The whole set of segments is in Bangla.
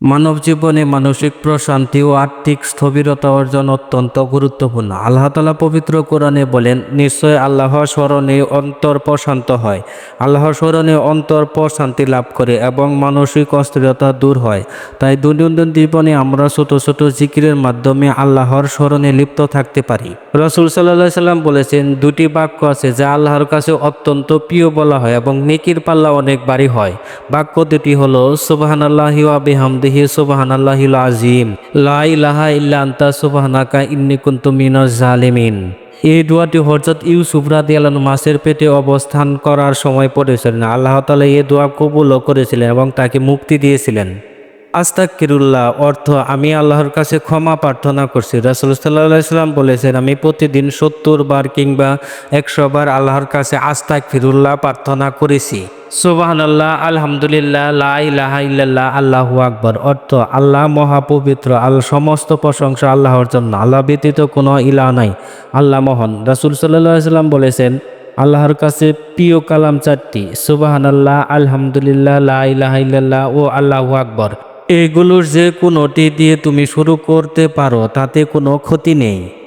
মানব জীবনে মানসিক প্রশান্তি ও আর্থিক স্থবিরতা অর্জন অত্যন্ত গুরুত্বপূর্ণ। আল্লাহ তালা পবিত্র কোরআনে বলেন, নিশ্চয় আল্লাহর স্মরণে অন্তর প্রশান্ত হয়। আল্লাহর স্মরণে অন্তর প্রশান্তি লাভ করে এবং মানসিক অস্থিরতা দূর হয়। তাই দৈনন্দিন জীবনে আমরা ছোট ছোট জিকিরের মাধ্যমে আল্লাহর স্মরণে লিপ্ত থাকতে পারি। রসুল সাল্লাহ সাল্লাম বলেছেন, দুটি বাক্য আছে যা আল্লাহর কাছে অত্যন্ত প্রিয় বলা হয় এবং নেকির পাল্লা অনেক বাড়ি হয়। বাক্য দুটি হলো সুবাহান আল্লাহ আল্লাহি বিহামদিহি সুবাহান আল্লাহিল আজিম লা ইলাহা ইল্লা আন্তা সুবাহানাকা ইন্নি কুনতু মিনাজ জালিমিন এই দোয়াটি হজরত ইউসুফ রাদি আল্লাহ মাসের পেটে অবস্থান করার সময় পড়েছিলেন। আল্লাহ তালা এই দোয়া কবুলও করেছিলেন এবং তাকে মুক্তি দিয়েছিলেন। আস্তাকিরুল্লাহ অর্থ আমি আল্লাহর কাছে ক্ষমা প্রার্থনা করছি। রাসুল সাল্লাহ সাল্লাম বলেছেন, আমি প্রতিদিন সত্তর বার কিংবা একশো বার আল্লাহর কাছে আস্তাক ফিরুল্লাহ প্রার্থনা করেছি। সুবাহান আল্লাহ আলহামদুলিল্লাহ, লা ইলাহা ইল্লাল্লাহ, আল্লাহু আকবর। অর্থ, আল্লাহ মহাপবিত্র আল সমস্ত প্রশংসা আল্লাহর জন্য। আল্লাহ ব্যতীত কোনো ইলা নাই। আল্লাহ মহান। রাসুল সাল্লাহ সাল্লাম বলেছেন, আল্লাহর কাছে প্রিয় কালাম চারটি। সুবাহান আল্লাহ আলহামদুলিল্লাহ, লা ইলাহা ইল্লাল্লাহ ও আল্লাহু আকবর। এগুলোর যে কোনোটি দিয়ে তুমি শুরু করতে পারো, তাতে কোনো ক্ষতি নেই।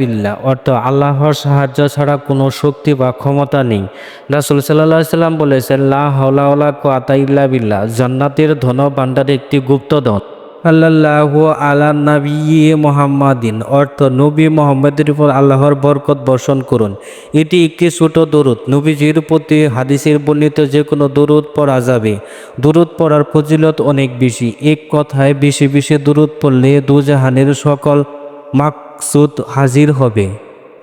বিল্লাহ, অর্থ আল্লাহর সাহায্য ছাড়া কোনো শক্তি বা ক্ষমতা নেই। রাসুল সাল্লাহ সাল্লাম বলেছেন, লা হাওলা ওয়ালা কুয়াতা ইল্লা জান্নাতের ধন ভাণ্ডার একটি গুপ্তধন আল্লাহ আলা নবী মোহাম্মদিন। অর্থ, নবী মোহাম্মদের উপর আল্লাহর বরকত বর্ষণ করুন। এটি একটি ছোট দরুদ। নবীজির প্রতি হাদিসের বর্ণিত যে কোনো দরুদ পড়া যাবে। দরুদ পড়ার ফজিলত অনেক বেশি। এক কথায়, বেশি বেশি দরুদ পড়লে দুজাহানের সকল মাকসুদ হাজির হবে।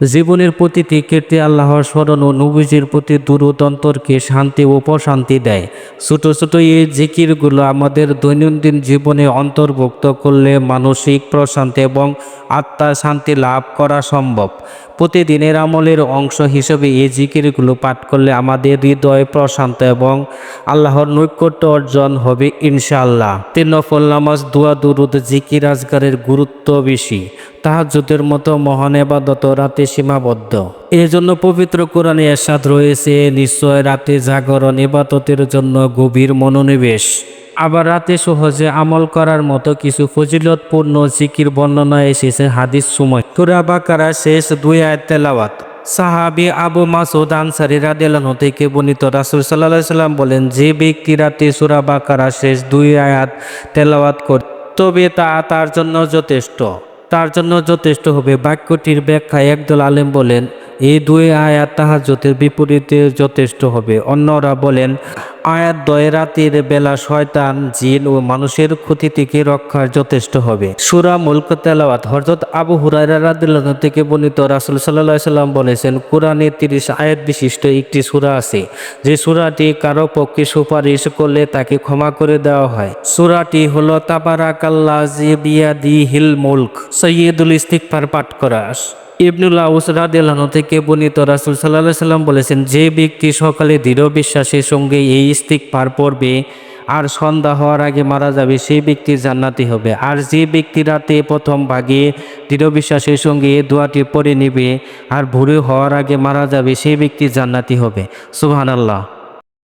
জীবনের প্রতিটি ক্ষেত্রে আল্লাহর স্মরণ ও নবীজির প্রতি দূরত, অন্তরকে শান্তি ও প্রশান্তি দেয়। ছোট ছোট এই জিকিরগুলো আমাদের দৈনন্দিন জীবনে অন্তর্ভুক্ত করলে মানসিক প্রশান্তি এবং আত্মার শান্তি লাভ করা সম্ভব। প্রতিদিনের আমলের অংশ হিসেবে এই জিকিরগুলো পাঠ করলে আমাদের হৃদয় প্রশান্ত এবং আল্লাহর নৈকট্য অর্জন হবে ইনশাআল্লাহ। তিন নফল নামাজ, দোয়া, দুরুদ, জিকির আজগারের গুরুত্ব বেশি। তাহাজুদের মতো মহান এবাদত রাতে সীমাবদ্ধ। এজন্য পবিত্র কোরআনে এরশাদ রয়েছে, নিশ্চয় রাতে জাগরণ এবাদতের জন্য গভীর মনোনিবেশ। আবার রাতে সহজে আমল করার মতো কিছু ফজিলতপূর্ণ জিকির বর্ণনা এসেছে হাদিস সময়। সুরা বাকারা শেষ দুই আয়াত তেলাওয়াত। সাহাবি আবু মাসুদ আনসারি রাদিয়াল্লাহু থেকে বর্ণিত, রাসূল সাল্লাল্লাহু সাল্লাম বলেন, যে ব্যক্তি রাতে সূরা শেষ দুই আয়াত তেলাওয়াত করে, তবে তা তার জন্য যথেষ্ট। তার জন্য যথেষ্ট হবে। বাক্যটির ব্যাখ্যায় একদল আলেম বলেন, এই দুই আয়াত তাহাজ্জতের বিপরীতে যথেষ্ট হবে। অন্যরা বলেন আয়াত দয় রাতের বেলা শয়তান জিন ও মানুষের ক্ষতি থেকে রক্ষার যথেষ্ট হবে। সুরা মুলক তেলাওয়াত হজরত আবু হুরাইরা থেকে বর্ণিত রাসুল সাল্লাহ সাল্লাম বলেছেন, কোরআনে তিরিশ আয়াত বিশিষ্ট একটি সুরা আছে, যে সুরাটি কারও পক্ষে সুপারিশ করলে তাকে ক্ষমা করে দেওয়া হয়। সুরাটি হলো জিবিয়াদি হিল মুলক, সৈয়দুল ইস্তিকফার পাঠ করা। ইবনুল আউস রাদিয়াল্লাহু থেকে বর্ণিত রাসুল আলাইহি সাল্লাম বলেছেন, যে ব্যক্তি সকালে দৃঢ় বিশ্বাসের সঙ্গে এই স্তিক পার পড়বে আর সন্ধ্যা হওয়ার আগে মারা যাবে সেই ব্যক্তি জান্নাতি হবে। আর যে ব্যক্তি রাতে প্রথম ভাগে দৃঢ় বিশ্বাসের সঙ্গে এই দোয়াটি পড়ে নেবে আর ভোরে হওয়ার আগে মারা যাবে সেই ব্যক্তি জান্নাতি হবে। সুবহানাল্লাহ।